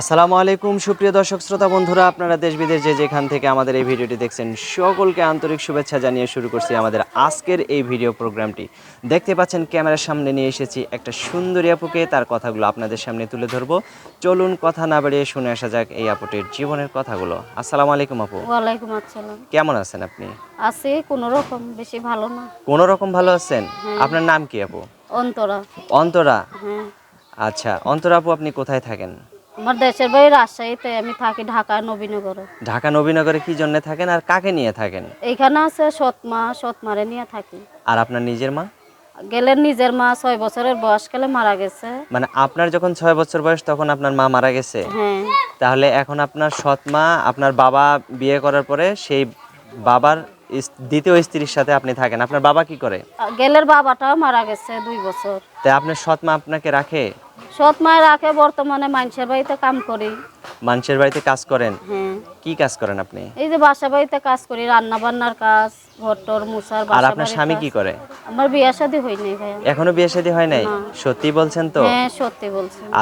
আসসালামু আলাইকুম সুপ্রিয় দর্শক শ্রোতা বন্ধুরা আপনারা দেশ বিদেশ যে যেখান থেকে আমাদের এই ভিডিওটি দেখছেন সকলকে আন্তরিক শুভেচ্ছা জানিয়ে শুরু করছি আমাদের আজকের এই ভিডিও প্রোগ্রামটি। দেখতে পাচ্ছেন ক্যামেরার সামনে নিয়ে এসেছি একটা সুন্দরী আপুকে তার কথাগুলো আপনাদের সামনে তুলে ধরবো। চলুন কথা না বাড়িয়ে শুনে আসা যাক এই আপুটির জীবনের কথাগুলো। আসসালামু আলাইকুম আপু। ওয়ালাইকুম আসসালাম। কেমন আছেন আপনি? আছি কোনো রকম বেশি ভালো না। কোনো রকম ভালো আছেন? আপনার নাম কি আপু? অন্তরা। অন্তরা? হ্যাঁ। আচ্ছা অন্তরা আপু আপনি কোথায় থাকেন? আমার দেশের বাড়ি রাজশাহীতে আমি থাকি ঢাকা নবীনগরে। ঢাকা নবীনগরে কি জন্য থাকেন আর কাকে নিয়ে থাকেন? এইখানে আছে সৎমা সৎমারে নিয়ে থাকি। আর আপনার নিজের মা? গেলেন নিজের মা ছয় বছরের বয়স কালে মারা গেছে। মানে আপনার যখন ছয় বছর বয়স তখন আপনার মা মারা গেছে? হ্যাঁ। তাহলে এখন আপনার সৎ মা আপনার বাবা বিয়ে করার পরে সেই বাবার ইস- দ্বিতীয় স্ত্রীর সাথে আপনি থাকেন। আপনার বাবা কি করে? গেলের বাবাটাও মারা গেছে দুই বছর। তাই আপনার সৎ মা আপনাকে রাখে? সৎ মায়ের রাখে বর্তমানে মানুষের বাড়িতে কাম করি। মানুষের বাড়িতে কাজ করেন? হ্যাঁ। কি কাজ করেন আপনি? এই যে বাসা বাড়িতে কাজ করি রান্না বান্নার কাজ ঘরটর মুসার আর আপনার স্বামী কি করে? আমার বিয়ে শাদী হয়নি ভাইয়া। এখনও বিয়ে শাদী হয় নাই? সত্যি বলছেন তো? হ্যাঁ সত্যি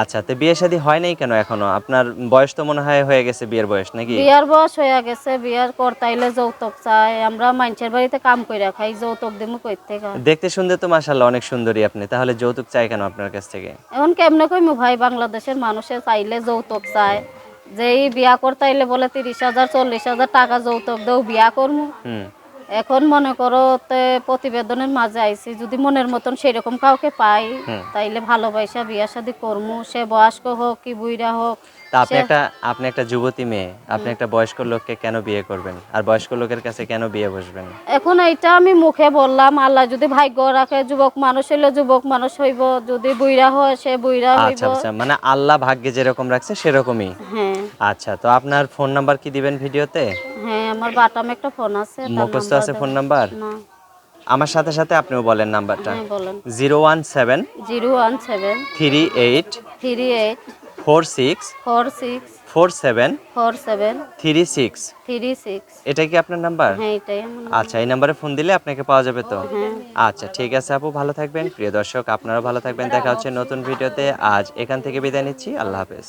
আচ্ছা তো বিয়ে শাদী হয় নাই কেন এখনও? আপনার বয়স তো মনে হয় হয়ে গেছে বিয়ের বয়স নাকি? বিয়ার বয়স হয়ে গেছে বিয়ার করতাইলে যৌতুক চাই। আমরা মানুষের বাড়িতে কাম করে খাই যৌতুক দিমু কই থেকে? দেখতে শুনতে তো মাশাল্লাহ অনেক সুন্দরী আপনি তাহলে যৌতুক চাই কেন আপনার কাছ থেকে? এখন কেমনে কইমু ভাই বাংলাদেশের মানুষে চাইলে যৌতুক চায়। যে এই বিয়া করতাইলে বলে তিরিশ হাজার চল্লিশ হাজার টাকা যৌতুক দেও বিয়া করমু। এখন মনে করো তে প্রতিবেদনের মাঝে আইছি যদি মনের মতন সেরকম কাউকে পাই তাইলে ভালোবাসা বিয়া শাদি করমু। সে বয়স্ক হোক কি বুইরা হোক আপনি একটা আপনি একটা যুবতী মেয়ে আপনি একটা বয়স্ক লোককে কেন বিয়ে করবেন? আর বয়স্ক লোকের কাছে কেন বিয়ে বসবেন? এখন এইটা আমি মুখে বললাম আল্লাহ যদি ভাগ্য রাখে যুবক মানুষ হইলে যুবক মানুষ হইব যদি বুইরা হয় সে বুইরা হইব। আচ্ছা আচ্ছা মানে আল্লাহ ভাগ্যে যেরকম রাখছে সেরকমই। হ্যাঁ। আচ্ছা তো আপনার ফোন নাম্বার কি দিবেন ভিডিওতে? হ্যাঁ আমার বাটাম একটা ফোন আছে মুখস্থ আছে ফোন নাম্বার? না। আমার সাথে সাথে আপনিও বলেন নাম্বারটা। হ্যাঁ বলেন। Zero one seven zero one seven three eight three eight four six four six four seven four seven three six. Three six. এটা কি আপনার নাম্বার? হ্যাঁ এটাই আমার আচ্ছা এই নাম্বারে ফোন দিলে আপনাকে পাওয়া যাবে তো? হ্যাঁ। আচ্ছা ঠিক আছে আপু ভালো থাকবেন। প্রিয় দর্শক আপনারা ভালো থাকবেন। দেখা হচ্ছে নতুন ভিডিওতে। আজ এখান থেকে বিদায় নিচ্ছি। আল্লাহ হাফেজ।